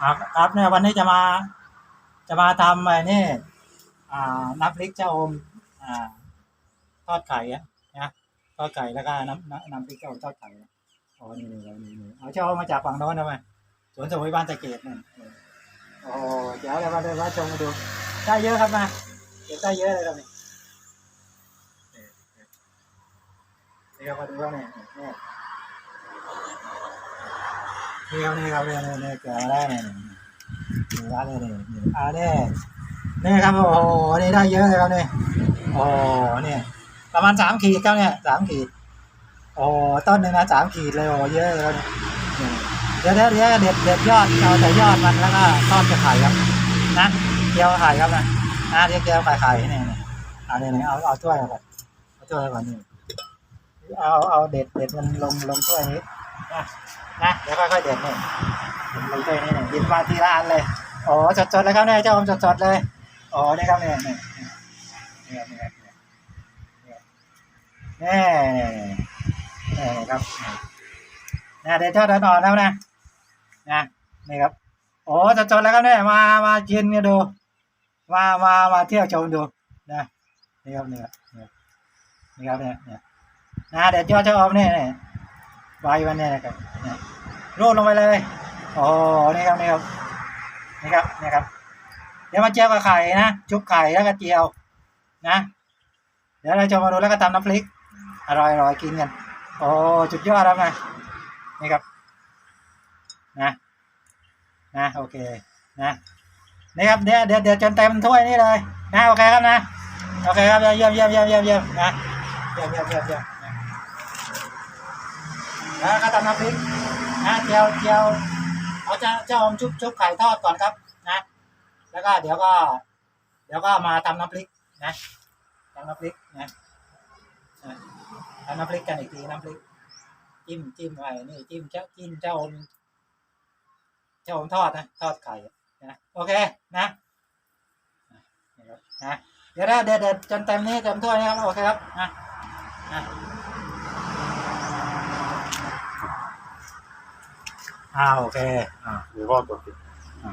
ครับครับเนี่ยวันนี้จะมา จะมาทำไอ้นี่อ่าน้ำพริกเจ้าอมอ่าทอดไข่อะนะทอดไข่แล้วก็น้ำน้ำน้ำพริกเจ้าอมทอดไข่อะอ๋อนี่นี่นี่นี่เอาเจ้ามาจากฝั่งโน้นทำไมสวนสมุยบ้านตะเกียบนั่นเออโอ้เดี๋ยวเดี๋ยวมาดูว่าชมมาดูได้เยอะครับมาเก็บได้เยอะเลยครับนี่นี่ครับมาดูว่าเนี่ยเนี่ยนี่ครับนี่ครับเนี่ยเนี่ยเนี่เกิดอะไรเนี่ยเนี่ยนี่ว่าเนี่ยเนี่ยเนี่อาเนี่ยนี่ครับโอ้โหนี่ได้เยอะเลยครับเนี่ยโอ้เนี่ยประมาณสามขีดครับเนี่ยสามขีดโอ้ต้นหนึ่งนะสามขีดเลยโอ้เยอะเลยครับเนี่ยเดี๋ยวเดี๋ยวเดี๋ยวเด็ดเด็ดยอดเอาแต่ยอดมันแล้วก็ทอดจะไข่ครับนะเจียวไข่ครับนะนะเดี๋ยวเจียวไข่ไข่เนี่ยเนี่ยอาเนี่ยเนี่ยเอาเอาถ้วยก่อนเอาถ้วยก่อนนี่เอาเอาเด็ดเด็ดมันลงลงถ้วยนี้ นะนะเดี๋ยวค่อยๆเด็ดเนี่ยเด็ดลงถ้วยนี้เนี่ยหยิบมาทีละอันเลยโอ้สดๆเลยครับเนี่ยเจ้าอมสดๆเลยโอ้นี่ครับเนี่ยเนี่ยเนี่ยเนี่ยเนี่ยเนี่ยเนี่ยนี่ครับนะเดี๋ยวทอดอ่อนแล้วนะนะนี่ครับโอ้จะจดแล้วครับเนี่ยมามากินกันดูมามามาเที่ยวชมดูนะนี่ครับเนี่ครับนี่ครับเนี่ยเนี่ยนะเดี๋ยวยอดจะออกเนี่ยเนี่ย ใบมันนี่ยนะครับเนี่ยรูดลงไปเลยโอ้นี่ครับนี่ครับนี่ครับนี่ครับ เดี๋ยวมาเจียวกับไข่นะชุบไข่แล้วก็เจียวนะ เดี๋ยวเราจะมาดูแล้วก็ตำน้ำพริกอร่อยอร่อยกินกันโอ้จุดยอดแล้วนะนี่ครับนะนะโอเคนะนี่ครับเดี๋ยวเดี๋ยวเดี๋ยวจนเต็มถ้วยนี่เลยนะโอเคครับนะโอเคครับเยี่ยมเยี่ยมเยี่ยมเยี่ยมเยี่ยมนะเยี่ยมเยี่ยมเยี่ยม แล้วก็ทำน้ำพริกนะเจียวเจียวเอาจะจะอมชุบชุบไข่ทอดก่อนครับนะแล้วก็เดี๋ยวก็ เดี๋ยวก็มาทำน้ำพริกนะทำน้ำพริกนะนะทำน้ำพริกกันอีกทีน้ำพริก จิ้มจิ้มไอ้นี่จิ้มเจ้าจิ้มเจ้าอมเจ้าอมทอดนะทอดไข่นะโอเคนะนะเดี๋ยวนะเดี๋ยวเดี๋ยวจนเต็มนี้เต็มถ้วยนะครับโอเคครับนะนะ อ่าโอเค อ่าหรือว่าตัวติดอ่า